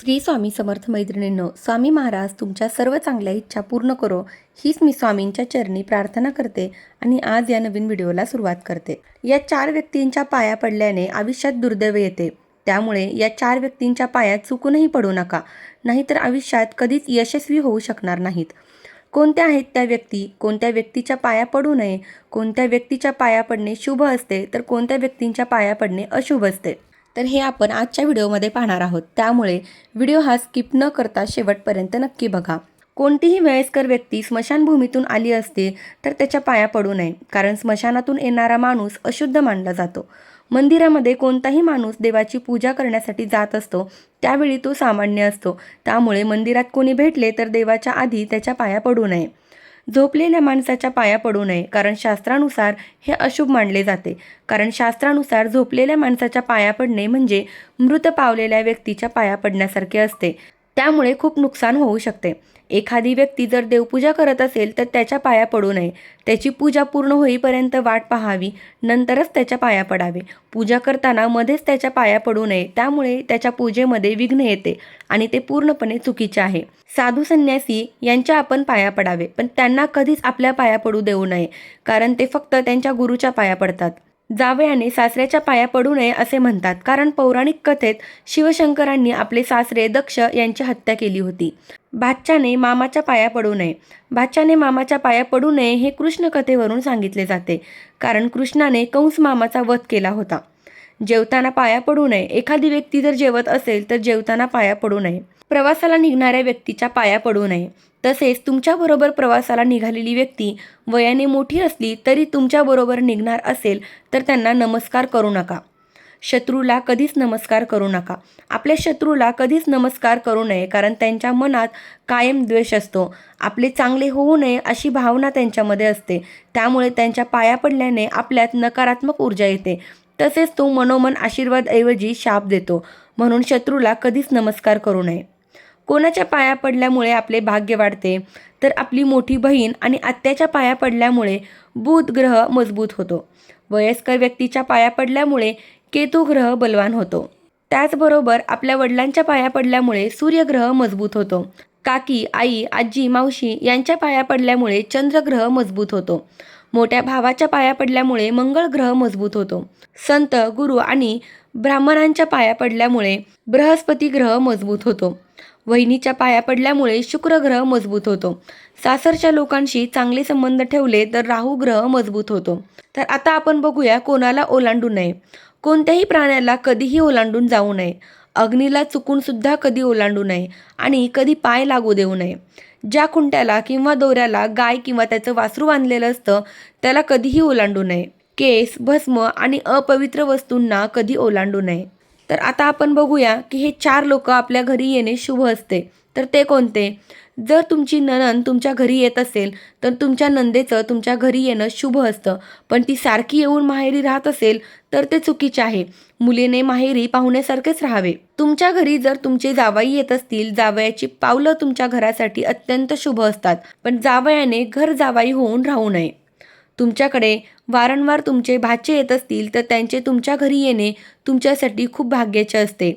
श्री स्वामी समर्थ मैत्रिणींनो स्वामी महाराज तुमच्या सर्व चांगल्या इच्छा पूर्ण करो हीच मी स्वामींच्या चरणी प्रार्थना करते आणि आज या नवीन व्हिडिओला सुरुवात करते. या चार व्यक्तींच्या पाया पडल्याने आयुष्यात दुर्दैव येते. त्यामुळे या चार व्यक्तींच्या पायात चुकूनही पडू नका नाहीतर आयुष्यात कधीच यशस्वी होऊ शकणार नाहीत. कोणत्या आहेत त्या व्यक्ती? कोणत्या व्यक्तीच्या पाया पडू नये? कोणत्या व्यक्तीच्या पाया पडणे शुभ असते तर कोणत्या व्यक्तींच्या पाया पडणे अशुभ असते? तर हे आपण आजच्या व्हिडिओमध्ये पाहणार आहोत. त्यामुळे व्हिडिओ हा स्किप न करता शेवटपर्यंत नक्की बघा. कोणतीही वयस्कर व्यक्ती स्मशानभूमीतून आली असते तर त्याच्या पाया पडू नये कारण स्मशानातून येणारा माणूस अशुद्ध मानला जातो. मंदिरामध्ये कोणताही माणूस देवाची पूजा करण्यासाठी जात असतो त्यावेळी तो सामान्य असतो. त्यामुळे मंदिरात कोणी भेटले तर देवाच्या आधी त्याच्या पाया पडू नये. झोपलेल्या माणसाच्या पाया पडू नये कारण शास्त्रानुसार हे अशुभ मानले जाते. कारण शास्त्रानुसार झोपलेल्या माणसाच्या पाया पडणे म्हणजे मृत पावलेल्या व्यक्तीच्या पाया पडण्यासारखे असते. त्यामुळे खूप नुकसान होऊ शकते. एखादी व्यक्ती जर देवपूजा करत असेल तर त्याच्या पाया पडू नये. त्याची पूजा पूर्ण होईपर्यंत वाट पाहावी नंतरच त्याच्या पाया पडावे. पूजा करताना मध्येच त्याच्या पाया पडू नये त्यामुळे त्याच्या पूजेमध्ये विघ्न येते आणि ते पूर्णपणे चुकीचे आहे. साधू संन्यासी यांच्या आपण पाया पडावे पण त्यांना कधीच आपल्या पाया पडू देऊ नये कारण ते फक्त त्यांच्या गुरुच्या पाया पडतात. जावयाने सासऱ्याच्या पाया पडू नये असे म्हणतात. कारण पौराणिक कथेत शिवशंकरांनी आपले सासरे दक्ष यांची हत्या केली होती. भाच्याने मामाच्या पाया पडू नये. भाच्याने मामाच्या पाया पडू नये हे कृष्ण कथेवरून सांगितले जाते. कारण कृष्णाने कंस मामाचा वध केला होता. जेवताना पाया पडू नये. एखादी व्यक्ती जर जेवत असेल तर जेवताना पाया पडू नये. प्रवासाला निघणाऱ्या व्यक्तीच्या पाया पडू नये. तसेच तुमच्याबरोबर प्रवासाला निघालेली व्यक्ती वयाने मोठी असली तरी तुमच्याबरोबर निघणार असेल तर त्यांना नमस्कार करू नका. शत्रूला कधीच नमस्कार करू नका. आपल्या शत्रूला कधीच नमस्कार करू नये कारण त्यांच्या मनात कायम द्वेष असतो. आपले चांगले होऊ नये अशी भावना त्यांच्यामध्ये असते. त्यामुळे त्यांच्या पाया पडल्याने आपल्यात नकारात्मक ऊर्जा येते. तसेच तो मनोमन आशीर्वादऐवजी शाप देतो. म्हणून शत्रूला कधीच नमस्कार करू नये. कोणाच्या पाया पडल्यामुळे आपले भाग्य वाढते? तर आपली मोठी बहीण आणि आत्याच्या पाया पडल्यामुळे बुध ग्रह मजबूत होतो. वयस्कर व्यक्तीच्या पाया पडल्यामुळे केतू ग्रह बलवान होतो. त्याचबरोबर आपल्या वडिलांच्या पाया पडल्यामुळे सूर्यग्रह मजबूत होतो. काकी आई आजी मावशी यांच्या पाया पडल्यामुळे चंद्रग्रह मजबूत होतो. मोठ्या भावाच्या पाया पडल्यामुळे मंगळ ग्रह मजबूत होतो. संत गुरु आणि ब्राह्मणांच्या पाया पडल्यामुळे बृहस्पती ग्रह मजबूत होतो. वहिनीच्या पाया पडल्यामुळे शुक्र ग्रह मजबूत होतो. सासरच्या लोकांशी चांगले संबंध ठेवले तर राहू ग्रह मजबूत होतो. तर आता आपण बघूया कोणाला ओलांडू नये. कोणत्याही प्राण्याला कधीही ओलांडून जाऊ नये. अग्नीला चुकून सुद्धा कधी ओलांडू नये आणि कधी पाय लागू देऊ नये. ज्या खुंट्याला किंवा दोऱ्याला गाय किंवा त्याचं वासरू बांधलेलं असतं त्याला कधीही ओलांडू नये. केस भस्म आणि अपवित्र वस्तूंना कधी ओलांडू नये. तर आता आपण बघूया की हे चार लोक आपल्या घरी येणे शुभ असते. तर ते कोणते? जर तुमची ननन तुमच्या घरी येत असेल तर तुमच्या नंदेचं तुमच्या घरी येणं शुभ असतं. पण ती सारखी येऊन माहेरी राहत असेल तर ते चुकीचे आहे. मुलीने माहेरी पाहुण्यासारखेच राहावे. तुमच्या घरी जर तुमचे जावाई येत असतील जावयाची पावलं तुमच्या घरासाठी अत्यंत शुभ असतात. पण जावयाने घर जावाई होऊन राहू नये. तुमच्याकडे वारंवार तुमचे भाचे येत असतील तर त्यांचे तुमच्या घरी येणे तुमच्यासाठी खूप भाग्याचे असते.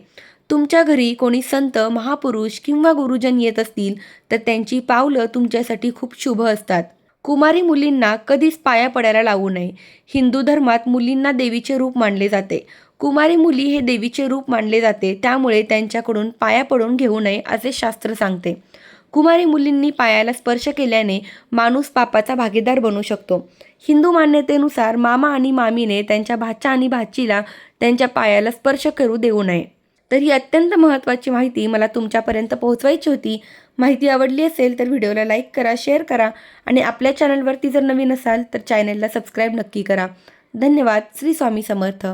तुमच्या घरी कोणी संत महापुरुष किंवा गुरुजन येत असतील तर त्यांची पावलं तुमच्यासाठी खूप शुभ असतात. कुमारी मुलींना कधीच पाया पडायला लावू नये. हिंदू धर्मात मुलींना देवीचे रूप मानले जाते. कुमारी मुली हे देवीचे रूप मानले जाते त्यामुळे त्यांच्याकडून पाया पडून घेऊ नये असे शास्त्र सांगते. कुमारी मुलींनी पायाला स्पर्श केल्याने माणूस पापाचा भागीदार बनू शकतो. हिंदू मान्यतेनुसार मामा आणि मामीने त्यांच्या भाच्या आणि भाचीला त्यांच्या पायाला स्पर्श करू देऊ नये. तर ही अत्यंत महत्त्वाची माहिती मला तुमच्यापर्यंत पोहोचवायची होती. माहिती आवडली असेल तर व्हिडिओला लाईक करा शेअर करा आणि आपल्या चॅनलवरती जर नवीन असाल तर चॅनलला सबस्क्राईब नक्की करा. धन्यवाद. श्री स्वामी समर्थ.